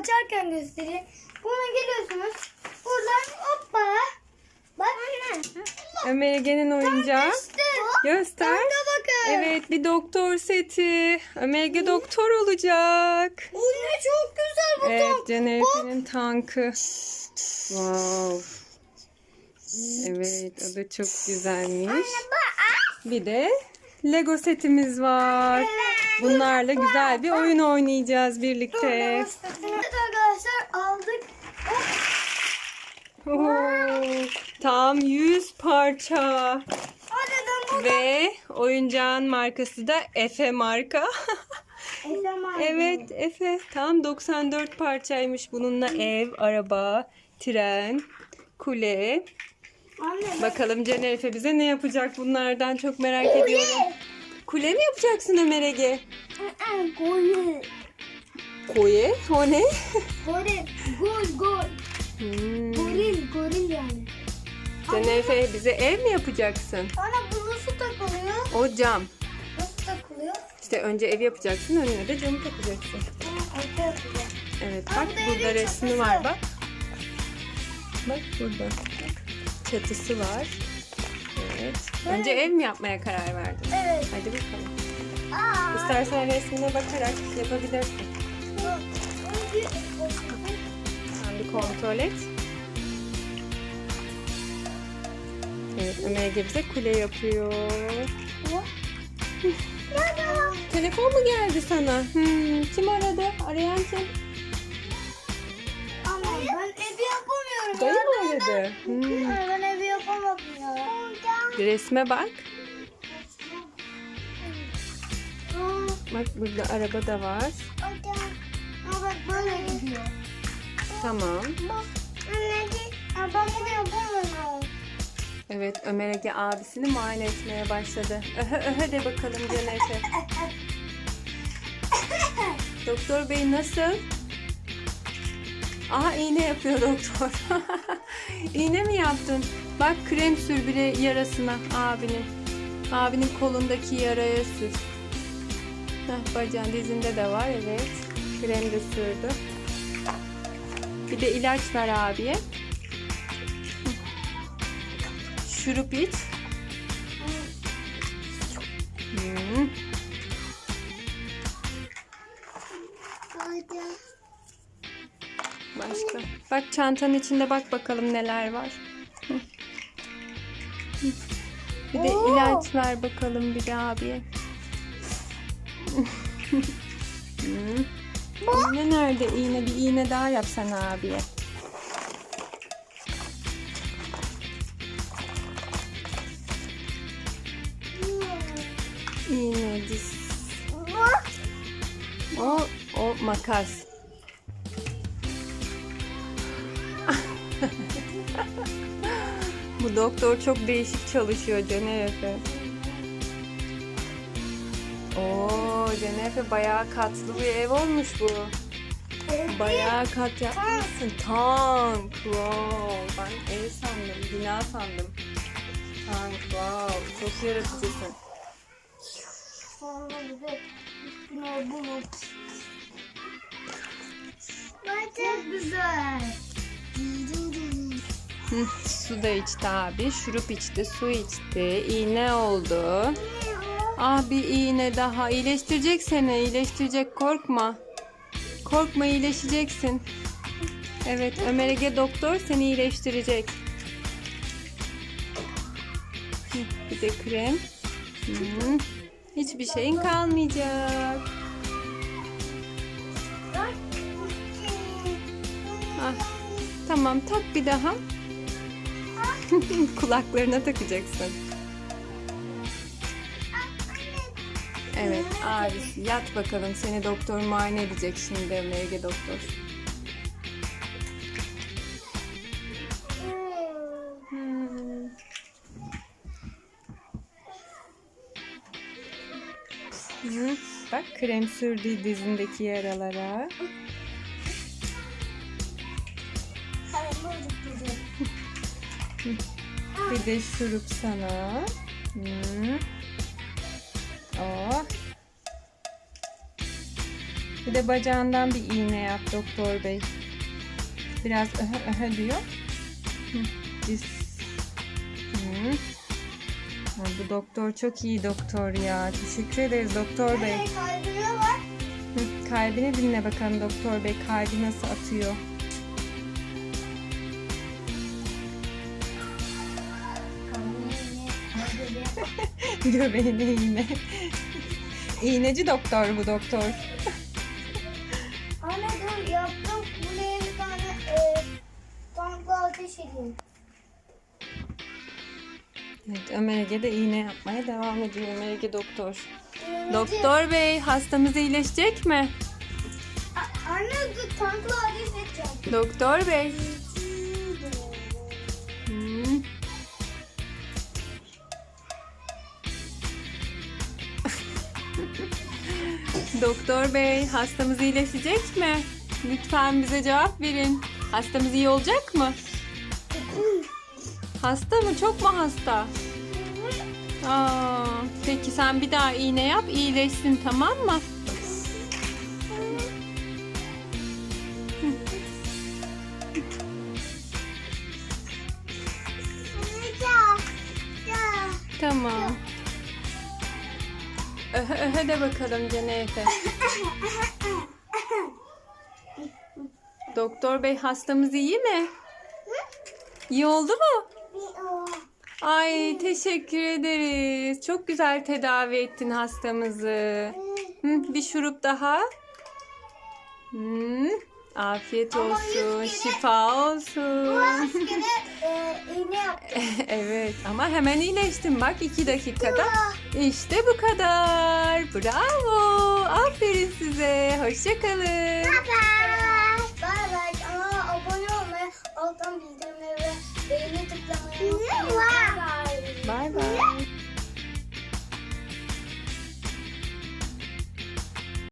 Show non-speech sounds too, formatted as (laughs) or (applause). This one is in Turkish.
açarken göstereyim. Buna geliyorsunuz. Buradan hoppa. Bak. Ömer Ege'nin oyuncağı. Göster. Evet bir doktor seti. Ömer Ege doktor olacak. Bu ne çok güzel bu Evet tank. Caner Efe'nin tankı. Wow. Evet o da çok güzelmiş. Bir de Lego setimiz var. Bunlarla güzel bir oyun oynayacağız birlikte. Evet arkadaşlar aldık. Oo, Tam 100 parça. Ve oyuncağın markası da Efe marka. Efendim abi. evet Efe. Tam 94 parçaymış. Bununla ev, araba, tren, kule. Anne. Bakalım Caner Efe bize ne yapacak bunlardan çok merak ediyorum. Kule mi yapacaksın Ömer Ege? Gol. Koye? O ne? Gol. Gol gol. Hmm. Goril goril yani. Caner Efe bize ev mi yapacaksın? Ana bu nasıl takılıyor? O cam. Nasıl takılıyor? İşte önce ev yapacaksın önüne de camı takacaksın. Arka yapacağım. Evet bak bu da burada resmi çatısı. var bak. Bak burada. Çatısı var. Evet. Önce ev mi yapmaya karar verdin? Evet. Hadi bakalım. Aa. İstersen resmine bakarak yapabilirsin. Sen bir kontrol et. Evet Ömer Ege bize kule yapıyor. Telefon mu geldi sana? Hmm, kim aradı? Arayan kim? Ama ben evi yapamıyorum. Dayı mı aradı? Hmm. Ay, Ben evi yapamadım ya. Resme bak. Bak burada araba da var. Ama bak böyle gidiyor. Tamam. Bak. Anneciğim. Evet Ömer Ege abisini muayene etmeye başladı. Öhö öhö de bakalım Canefe. Doktor bey nasıl? Aha iğne yapıyor doktor. (laughs) iğne mi yaptın? Bak krem sür bile yarasına abinin. Abinin kolundaki yaraya sür. Heh, bacağın dizinde de var evet. Krem de sürdü. Bir de ilaç ver abiye. Şurup iç. Hmm. Başka. Bak çantanın içinde bak bakalım neler var. Bir de Oo. ilaç ver bakalım bir de abiye. Hı. İğne nerede? İğne bir iğne daha yapsana abiye. İğne diz. O o makas. Bu doktor çok değişik çalışıyor Cenefe. Oo Cenefe bayağı katlı bir ev olmuş bu. Bayağı kat yapmışsın. Tank. Wow. Ben ev sandım. Bina sandım. Tank. Wow. Çok yaratıcısın. Sonra bir de üstüne bulut. Çok güzel. Hı, su da içti abi. Şurup içti. Su içti. İğne oldu. Ah bir iğne daha. İyileştirecek seni. iyileştirecek. Korkma. Korkma iyileşeceksin. Evet Ömer Ege doktor seni iyileştirecek. Hı, Bir de krem. Hı. Hiçbir şeyin kalmayacak. Ah, tamam tak bir daha. (laughs) Kulaklarına takacaksın. Evet abisi yat bakalım seni doktor muayene edecek şimdi Ömer Ege doktor. Bak Krem sürdü dizindeki yaralara. Bir de şurup sana. Hmm. Oh. Bir de bacağından bir iğne yap doktor bey. Biraz öhe öhe diyor. Diz. Bu doktor çok iyi doktor ya. Teşekkür ederiz doktor bey. Var. Hı, Kalbini dinle bakalım doktor bey. Kalbi nasıl atıyor? Göbeğine (laughs) iğne. İğneci doktor bu doktor. Evet, Ömer Ege de iğne yapmaya devam ediyor. Ömer Ege doktor. Doktor bey hastamız iyileşecek mi? A- Anne tankla ateş edeceğim. Doktor bey. Hmm. (laughs) Doktor bey hastamız iyileşecek mi? Lütfen bize cevap verin. Hastamız iyi olacak mı? (clears throat) Hasta mı? Çok mu hasta? Aa, peki sen bir daha iğne yap, iyileşsin tamam mı? Tamam. Öhe öhe de bakalım Cenefe. Doktor bey hastamız iyi mi? İyi oldu mu? Ay teşekkür ederiz. Çok güzel tedavi ettin hastamızı. Hı, bir şurup daha. Hmm, afiyet olsun, şifa olsun. (laughs) E, evet ama hemen iyileştin bak iki dakikada. İşte bu kadar. Bravo. Aferin size. Hoşçakalın. Bye.